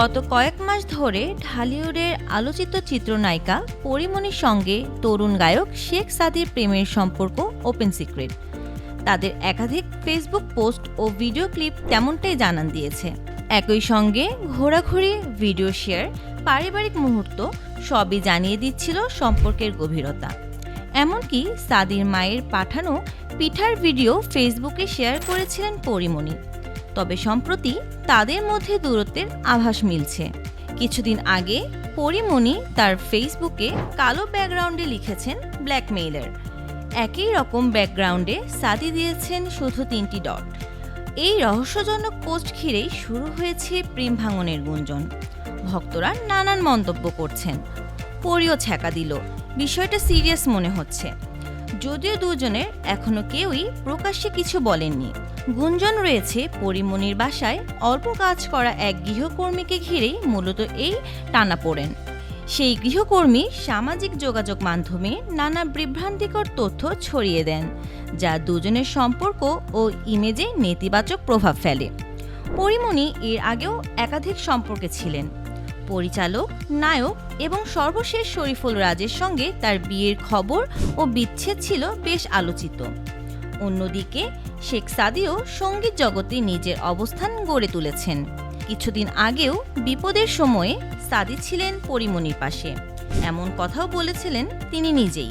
গত কয়েক মাস ধরে ঢালিউডের আলোচিত চিত্রনায়িকা পরিমণির সঙ্গে তরুণ গায়ক শেখ সাদির প্রেমের সম্পর্ক ওপেন সিক্রেট। তাদের একাধিক ফেসবুক পোস্ট ও ভিডিও ক্লিপ তেমনটাই জানান দিয়েছে। একই সঙ্গে ঘোরাঘুরি, ভিডিও শেয়ার, পারিবারিক মুহূর্ত সবই জানিয়ে দিচ্ছিল সম্পর্কের গভীরতা। এমনকি সাদির মায়ের পাঠানো পিঠার ভিডিও ফেসবুকে শেয়ার করেছিলেন পরিমণি। তবে সম্প্রতি তাদের মধ্যে দূরত্বের আভাস মিলছে। কিছুদিন আগে পরিমণি তার ফেসবুকে কালো ব্যাকগ্রাউন্ডে লিখেছেন ব্ল্যাকমেইলার। একই রকম ব্যাকগ্রাউন্ডে সাদি দিয়েছেন শুধু তিনটি ডট। এই রহস্যজনক পোস্ট ঘিরেই শুরু হয়েছে প্রেম ভাঙনের গুঞ্জন। ভক্তরা নানান মন্তব্য করছেন। পরিও ছ্যাঁকা দিল। বিষয়টা সিরিয়াস মনে হচ্ছে। যদিও দুজনের এখনও কেউই প্রকাশ্যে কিছু বলেননি। গুঞ্জন রয়েছে পরিমণির বাসায় অল্প কাজ করা এক গৃহকর্মীকে ঘিরেই মূলত এই টানা পড়েন সেই গৃহকর্মী সামাজিক যোগাযোগ মাধ্যমে নানা বিভ্রান্তিকর তথ্য ছড়িয়ে দেন, যা দুজনের সম্পর্ক ও ইমেজে নেতিবাচক প্রভাব ফেলে। পরিমণি এর আগেও একাধিক সম্পর্কে ছিলেন। পরিচালক, নায়ক এবং সর্বশেষ শরীফুল রাজের সঙ্গে তার বিয়ের খবর ও বিচ্ছেদ ছিল বেশ আলোচিত। অন্যদিকে শেখ সাদিও সংগীত জগতে নিজের অবস্থান গড়ে তুলেছেন। কিছুদিন আগেও বিপদের সময়ে সাদি ছিলেন পরিমণির পাশে। এমন কথাও বলেছিলেন তিনি নিজেই।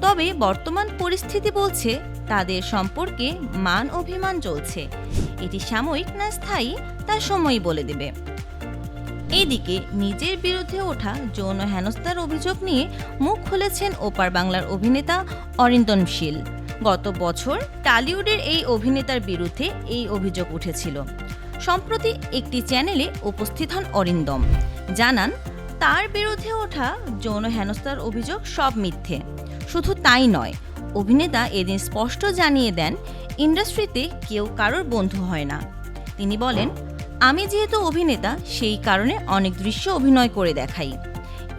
তবে বর্তমান পরিস্থিতি বলছে তাদের সম্পর্কে মান অভিমান চলছে। এটি সাময়িক না স্থায়ী তা সময়ই বলে দেবে। এইদিকে নিজের বিরুদ্ধে ওঠা যৌন হেনস্থার অভিযোগ নিয়ে মুখ খুলেছেন ওপার বাংলার অভিনেতা অরিন্দম শীল। গত বছর টালিউডের এই অভিনেতার বিরুদ্ধে এই অভিযোগ উঠেছিল। সম্প্রতি একটি চ্যানেলে উপস্থিত হন অরিন্দম। জানান, তার বিরুদ্ধে ওঠা যৌন হেনস্থার অভিযোগ সব মিথ্যে। শুধু তাই নয়, অভিনেতা এদিন স্পষ্ট জানিয়ে দেন, ইন্ডাস্ট্রিতে কেউ কারোর বন্ধু হয় না। তিনি বলেন আমি যেহেতু অভিনেতা, সেই কারণে অনেক দৃশ্য অভিনয় করে দেখাই।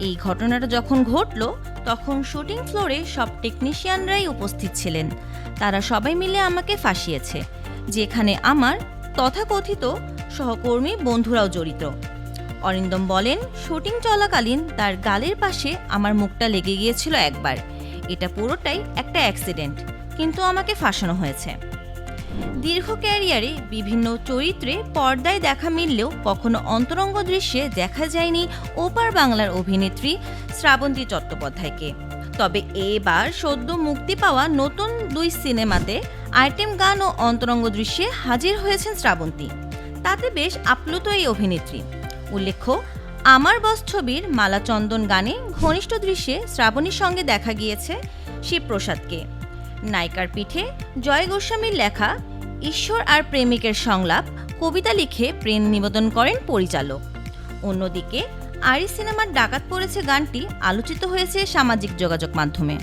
এই ঘটনাটা যখন ঘটল, তখন শুটিং ফ্লোরে সব টেকনিশিয়ানরাই উপস্থিত ছিলেন। তারা সবাই মিলে আমাকে ফাঁসিয়েছে, যেখানে আমার তথাকথিত সহকর্মী বন্ধুরাও জড়িত। অরিন্দম বলেন, শুটিং চলাকালীন তার গালের পাশে আমার মুখটা লেগে গিয়েছিল একবার। এটা পুরোটাই একটা অ্যাক্সিডেন্ট, কিন্তু আমাকে ফাঁসানো হয়েছে। দীর্ঘ ক্যারিয়ারে বিভিন্ন চরিত্রে পর্দায় দেখা মিললেও কখনো অন্তরঙ্গ দৃশ্যে দেখা যায়নি ওপার বাংলার অভিনেত্রী শ্রাবন্তী চট্টোপাধ্যায়কে। তবে এবার সদ্য মুক্তি পাওয়া নতুন দুই সিনেমাতে আইটেম গান ও অন্তরঙ্গ দৃশ্যে হাজির হয়েছেন শ্রাবন্তী। তাতে বেশ আপ্লুত এই অভিনেত্রী। উল্লেখ্য, আমার বস ছবির মালাচন্দন গানে ঘনিষ্ঠ দৃশ্যে শ্রাবণীর সঙ্গে দেখা গিয়েছে শিবপ্রসাদকে। নায়িকার পিঠে জয় গোস্বামীর লেখা ঈশ্বর আর প্রেমিকের সংলাপ কবিতা লিখে প্রেম নিবেদন করেন পরিচালক। অন্যদিকে আরি সিনেমার ডাকাত পড়েছে গানটি, আলোচিত হয়েছে সামাজিক যোগাযোগ মাধ্যমে।